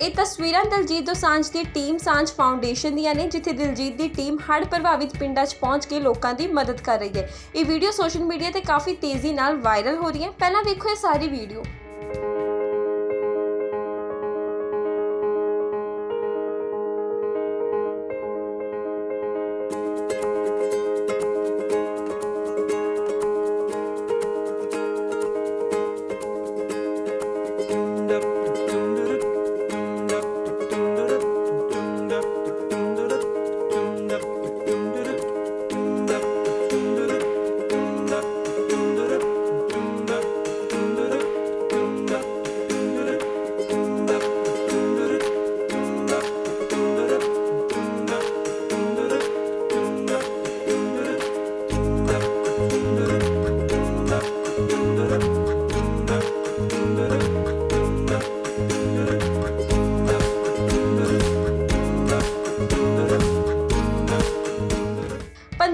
ਇਹ ਤਸਵੀਰਾਂ ਦਲਜੀਤ ਦੋਸਾਂਝ ਦੀ ਟੀਮ ਸਾਂਝ ਫਾਊਂਡੇਸ਼ਨ ਦੀਆਂ ਨੇ, ਜਿੱਥੇ ਦਿਲਜੀਤ ਦੀ ਟੀਮ ਹੜ੍ਹ ਪ੍ਰਭਾਵਿਤ ਪਿੰਡਾਂ 'ਚ ਪਹੁੰਚ ਕੇ ਲੋਕਾਂ ਦੀ ਮਦਦ ਕਰ ਰਹੀ ਹੈ। ਇਹ ਵੀਡੀਓ ਸੋਸ਼ਲ ਮੀਡੀਆ ਤੇ ਕਾਫੀ ਤੇਜ਼ੀ ਨਾਲ ਵਾਇਰਲ ਹੋ ਰਹੀ ਹੈ। ਪਹਿਲਾਂ ਵੇਖੋ ਇਹ ਸਾਰੀ ਵੀਡੀਓ।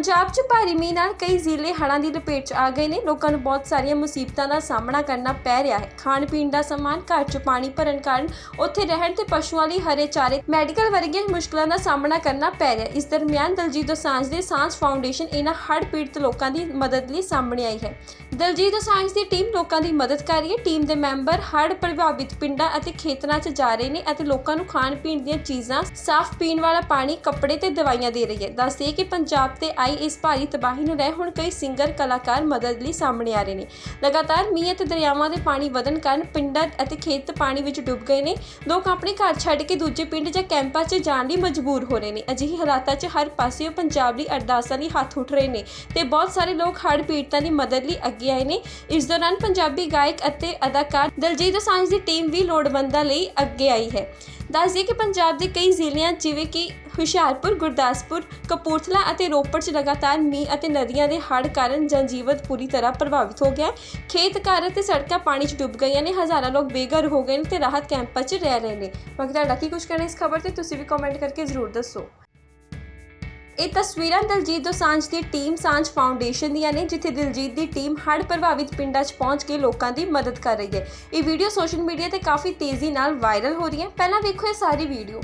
ਪੰਜਾਬ 'ਚ ਭਾਰੀ ਮੀਂਹ ਨਾਲ ਕਈ ਜ਼ਿਲ੍ਹੇ ਹੜ੍ਹਾਂ ਦੀ ਲਪੇਟ 'ਚ ਆ ਗਏ ਨੇ। ਲੋਕਾਂ ਨੂੰ ਬਹੁਤ ਸਾਰੀਆਂ ਮੁਸੀਬਤਾਂ ਦਾ ਸਾਹਮਣਾ ਕਰਨਾ ਪੈ ਰਿਹਾ ਹੈ। ਖਾਣ ਪੀਣ ਦਾ ਸਮਾਨ, ਘਰ 'ਚ ਪਾਣੀ ਭਰਨ ਕਾਰਨ ਉੱਥੇ ਰਹਿਣ ਤੇ ਪਸ਼ੂਆਂ ਲਈ ਹਰੇ ਚਾਰੇ ਮੈਡੀਕਲ ਵਰਗੀਆਂ ਮੁਸ਼ਕਲਾਂ ਦਾ ਸਾਹਮਣਾ ਕਰਨਾ ਪੈ ਰਿਹਾ ਇਸ ਦਰਮਿਆਨ ਦਲਜੀਤ ਦੋਸਾਂਝ ਦੇ ਸਾਂਝ ਫਾਊਂਡੇਸ਼ਨ ਇਹਨਾਂ ਹੜ੍ਹ ਪੀੜਤ ਲੋਕਾਂ ਦੀ ਮਦਦ ਲਈ ਸਾਹਮਣੇ ਆਈ ਹੈ। ਦਲਜੀਤ ਦੋਸਾਂਝ ਦੀ ਟੀਮ ਲੋਕਾਂ ਦੀ ਮਦਦ ਕਰ ਰਹੀ ਹੈ। ਟੀਮ ਦੇ ਮੈਂਬਰ ਹੜ੍ਹ ਪ੍ਰਭਾਵਿਤ ਪਿੰਡਾਂ ਅਤੇ ਖੇਤਰਾਂ 'ਚ ਜਾ ਰਹੇ ਨੇ ਅਤੇ ਲੋਕਾਂ ਨੂੰ ਖਾਣ ਪੀਣ ਦੀਆਂ ਚੀਜ਼ਾਂ, ਸਾਫ਼ ਪੀਣ ਵਾਲਾ ਪਾਣੀ, ਕੱਪੜੇ ਤੇ ਦਵਾਈਆਂ ਦੇ ਰਹੀ ਹੈ। ਦੱਸਦੇ ਕਿ ਪੰਜਾਬ ਤੇ ਆਈ ਇਸ ਭਾਰੀ ਤਬਾਹੀ ਨੂੰ ਲੈ ਹੁਣ ਕਈ ਸਿੰਗਰ ਕਲਾਕਾਰ ਮਦਦ ਲਈ ਸਾਹਮਣੇ ਆ ਰਹੇ ਨੇ। ਲਗਾਤਾਰ ਮੀਂਹ ਅਤੇ ਦਰਿਆਵਾਂ ਦੇ ਪਾਣੀ ਵਧਣ ਕਾਰਨ ਪਿੰਡਾਂ ਅਤੇ ਖੇਤ ਪਾਣੀ ਵਿੱਚ ਡੁੱਬ ਗਏ ਨੇ। ਲੋਕ ਆਪਣੇ ਘਰ ਛੱਡ ਕੇ ਦੂਜੇ ਪਿੰਡ ਜਾਂ ਕੈਂਪਾਂ 'ਚ ਜਾਣ ਲਈ ਮਜਬੂਰ ਹੋ ਰਹੇ ਨੇ। ਅਜਿਹੇ ਹਾਲਾਤਾਂ 'ਚ ਹਰ ਪਾਸੇ ਪੰਜਾਬ ਲਈ ਅਰਦਾਸਾਂ ਲਈ ਹੱਥ ਉੱਠ ਰਹੇ ਨੇ ਤੇ ਬਹੁਤ ਸਾਰੇ ਲੋਕ ਹੜ੍ਹ ਪੀੜਤਾਂ ਦੀ ਮਦਦ ਲਈ ਅੱਗੇ ਆਏ ਨੇ। ਇਸ ਦੌਰਾਨ ਪੰਜਾਬੀ ਗਾਇਕ ਅਤੇ ਅਦਾਕਾਰ ਦਲਜੀਤ ਦੋਸਾਂਝ ਦੀ ਟੀਮ ਵੀ ਲੋੜਵੰਦਾਂ ਲਈ ਅੱਗੇ ਆਈ ਹੈ। ਦੱਸ ਦਈਏ ਕਿ ਪੰਜਾਬ ਦੇ ਕਈ ਜ਼ਿਲ੍ਹਿਆਂ ਜਿਵੇਂ ਕਿ ਹੁਸ਼ਿਆਰਪੁਰ, ਗੁਰਦਾਸਪੁਰ, ਕਪੂਰਥਲਾ ਅਤੇ ਰੋਪੜ 'ਚ ਲਗਾਤਾਰ ਮੀਂਹ ਅਤੇ ਨਦੀਆਂ ਦੇ ਹੜ੍ਹ ਕਾਰਨ ਜਨਜੀਵਨ ਪੂਰੀ ਤਰ੍ਹਾਂ ਪ੍ਰਭਾਵਿਤ ਹੋ ਗਿਆ ਹੈ। ਖੇਤ, ਘਰ ਅਤੇ ਸੜਕਾਂ ਪਾਣੀ 'ਚ ਡੁੱਬ ਗਈਆਂ ਨੇ। ਹਜ਼ਾਰਾਂ ਲੋਕ ਬੇਘਰ ਹੋ ਗਏ ਨੇ ਤੇ ਰਾਹਤ ਕੈਂਪਾਂ 'ਚ ਰਹਿ ਰਹੇ ਨੇ। ਬਾਕੀ ਤੁਹਾਡਾ ਕੀ ਕੁਝ ਕਹਿਣਾ ਇਸ ਖਬਰ ਤੇ? ਤੁਸੀਂ ਵੀ ਕਮੈਂਟ ਕਰਕੇ ਜ਼ਰੂਰ ਦੱਸੋ। ਇਹ ਤਸਵੀਰਾਂ ਦਲਜੀਤ ਦੋਸਾਂਝ ਦੀ ਟੀਮ ਸਾਂਝ ਫਾਊਂਡੇਸ਼ਨ ਦੀਆਂ ਨੇ, ਜਿੱਥੇ ਦਿਲਜੀਤ ਦੀ ਟੀਮ ਹੜ੍ਹ ਪ੍ਰਭਾਵਿਤ ਪਿੰਡਾਂ 'ਚ ਪਹੁੰਚ ਕੇ ਲੋਕਾਂ ਦੀ ਮਦਦ ਕਰ ਰਹੀ ਹੈ। ਇਹ ਵੀਡੀਓ ਸੋਸ਼ਲ ਮੀਡੀਆ ਤੇ ਕਾਫੀ ਤੇਜ਼ੀ ਨਾਲ ਵਾਇਰਲ ਹੋ ਰਹੀ ਹੈ। ਪਹਿਲਾਂ ਵੇਖੋ ਇਹ ਸਾਰੀ ਵੀਡੀਓ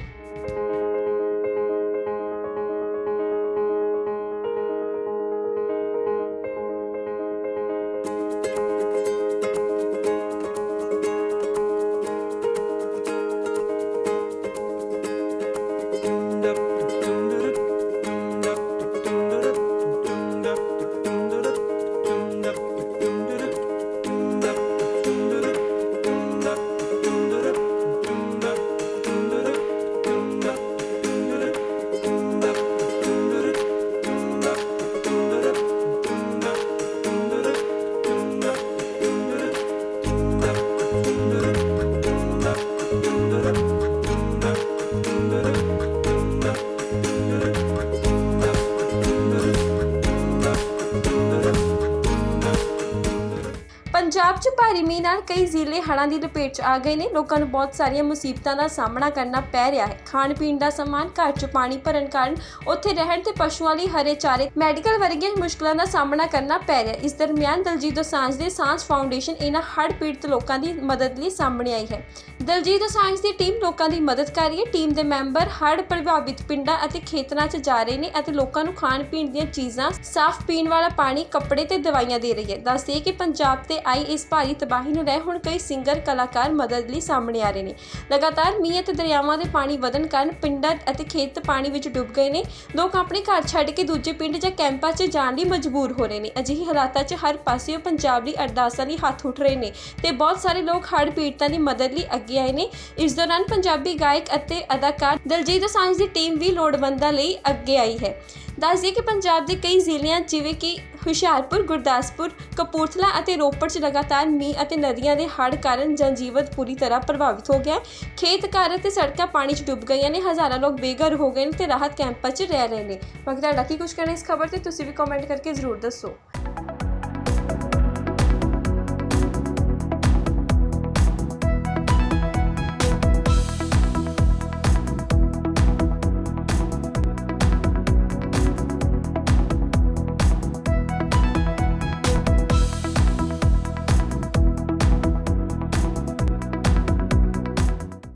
ਪੰਜਾਬ 'ਚ ਭਾਰੀ ਮੀਂਹ ਨਾਲ ਕਈ ਜ਼ਿਲ੍ਹੇ ਹੜ੍ਹਾਂ ਦੀ ਲਪੇਟ 'ਚ ਆ ਗਏ ਨੇ। ਲੋਕਾਂ ਨੂੰ ਬਹੁਤ ਸਾਰੀਆਂ ਮੁਸੀਬਤਾਂ ਦਾ ਸਾਹਮਣਾ ਕਰਨਾ ਪੈ ਰਿਹਾ ਹੈ। ਖਾਣ ਪੀਣ ਦਾ ਸਮਾਨ, ਘਰ 'ਚ ਪਾਣੀ ਭਰਨ ਕਾਰਨ ਉੱਥੇ ਰਹਿਣ ਤੇ ਪਸ਼ੂਆਂ ਲਈ ਹਰੇ ਚਾਰੇ ਮੈਡੀਕਲ ਵਰਗੀਆਂ ਮੁਸ਼ਕਲਾਂ ਦਾ ਸਾਹਮਣਾ ਕਰਨਾ ਪੈ ਰਿਹਾ ਇਸ ਦਰਮਿਆਨ ਦਲਜੀਤ ਦੋਸਾਂਝ ਦੇ ਸਾਂਝ ਫਾਊਂਡੇਸ਼ਨ ਇਹਨਾਂ ਹੜ੍ਹ ਪੀੜਤ ਲੋਕਾਂ ਦੀ ਮਦਦ ਲਈ ਸਾਹਮਣੇ ਆਈ ਹੈ। ਦਲਜੀਤ ਦੋਸਾਂਝ ਦੀ ਟੀਮ ਲੋਕਾਂ ਦੀ ਮਦਦ ਕਰ ਰਹੀ ਹੈ। ਟੀਮ ਦੇ ਮੈਂਬਰ ਹੜ੍ਹ ਪ੍ਰਭਾਵਿਤ ਪਿੰਡਾਂ ਅਤੇ ਖੇਤਰਾਂ 'ਚ ਜਾ ਰਹੇ ਨੇ ਅਤੇ ਲੋਕਾਂ ਨੂੰ ਖਾਣ ਪੀਣ ਦੀਆਂ ਚੀਜ਼ਾਂ, ਸਾਫ਼ ਪੀਣ ਵਾਲਾ ਪਾਣੀ, ਕੱਪੜੇ ਤੇ ਦਵਾਈਆਂ ਦੇ ਰਹੀ ਹੈ। ਦੱਸਦੇ ਕਿ ਪੰਜਾਬ ਤੇ ਆਈ ਇਸ ਭਾਰੀ ਤਬਾਹੀ ਨੂੰ ਲੈ ਹੁਣ ਕਈ ਸਿੰਗਰ ਕਲਾਕਾਰ ਮਦਦ ਲਈ ਸਾਹਮਣੇ ਆ ਰਹੇ ਨੇ। ਲਗਾਤਾਰ ਮੀਂਹ ਅਤੇ ਦਰਿਆਵਾਂ ਦੇ ਪਾਣੀ ਵਧਣ ਕਾਰਨ ਪਿੰਡਾਂ ਅਤੇ ਖੇਤ ਪਾਣੀ ਵਿੱਚ ਡੁੱਬ ਗਏ ਨੇ। ਲੋਕ ਆਪਣੇ ਘਰ ਛੱਡ ਕੇ ਦੂਜੇ ਪਿੰਡ ਜਾਂ ਕੈਂਪਾਂ 'ਚ ਜਾਣ ਲਈ ਮਜਬੂਰ ਹੋ ਰਹੇ ਨੇ। ਅਜਿਹੇ ਹਾਲਾਤਾਂ 'ਚ ਹਰ ਪਾਸੇ ਪੰਜਾਬ ਲਈ ਅਰਦਾਸਾਂ ਲਈ ਹੱਥ ਉੱਠ ਰਹੇ ਨੇ ਤੇ ਬਹੁਤ ਸਾਰੇ ਲੋਕ ਹੜ੍ਹ ਪੀੜਤਾਂ ਦੀ ਮਦਦ ਲਈ ਅੱਗੇ ਆਏ ਨੇ। ਇਸ ਦੌਰਾਨ ਪੰਜਾਬੀ ਗਾਇਕ ਅਤੇ ਅਦਾਕਾਰ ਦਲਜੀਤ ਦੋਸਾਂਝ ਦੀ ਟੀਮ ਵੀ ਲੋੜਵੰਦਾਂ ਲਈ ਅੱਗੇ ਆਈ ਹੈ। ਦੱਸ ਦਈਏ ਕਿ ਪੰਜਾਬ ਦੇ ਕਈ ਜ਼ਿਲ੍ਹਿਆਂ ਜਿਵੇਂ ਕਿ ਹੁਸ਼ਿਆਰਪੁਰ, ਗੁਰਦਾਸਪੁਰ, ਕਪੂਰਥਲਾ ਅਤੇ ਰੋਪੜ 'ਚ ਲਗਾਤਾਰ ਮੀਂਹ ਅਤੇ ਨਦੀਆਂ ਦੇ ਹੜ੍ਹ ਕਾਰਨ ਜਨਜੀਵਨ ਪੂਰੀ ਤਰ੍ਹਾਂ ਪ੍ਰਭਾਵਿਤ ਹੋ ਗਿਆ ਖੇਤ, ਘਰ ਅਤੇ ਸੜਕਾਂ ਪਾਣੀ 'ਚ ਡੁੱਬ ਗਈਆਂ ਨੇ। ਹਜ਼ਾਰਾਂ ਲੋਕ ਬੇਘਰ ਹੋ ਗਏ ਨੇ ਤੇ ਰਾਹਤ ਕੈਂਪਾਂ 'ਚ ਰਹਿ ਰਹੇ ਨੇ। ਬਾਕੀ ਤੁਹਾਡਾ ਕੀ ਕੁਝ ਕਹਿਣਾ ਇਸ ਖਬਰ ਤੇ, ਤੁਸੀਂ ਵੀ ਕਮੈਂਟ ਕਰਕੇ ਜ਼ਰੂਰ ਦੱਸੋ।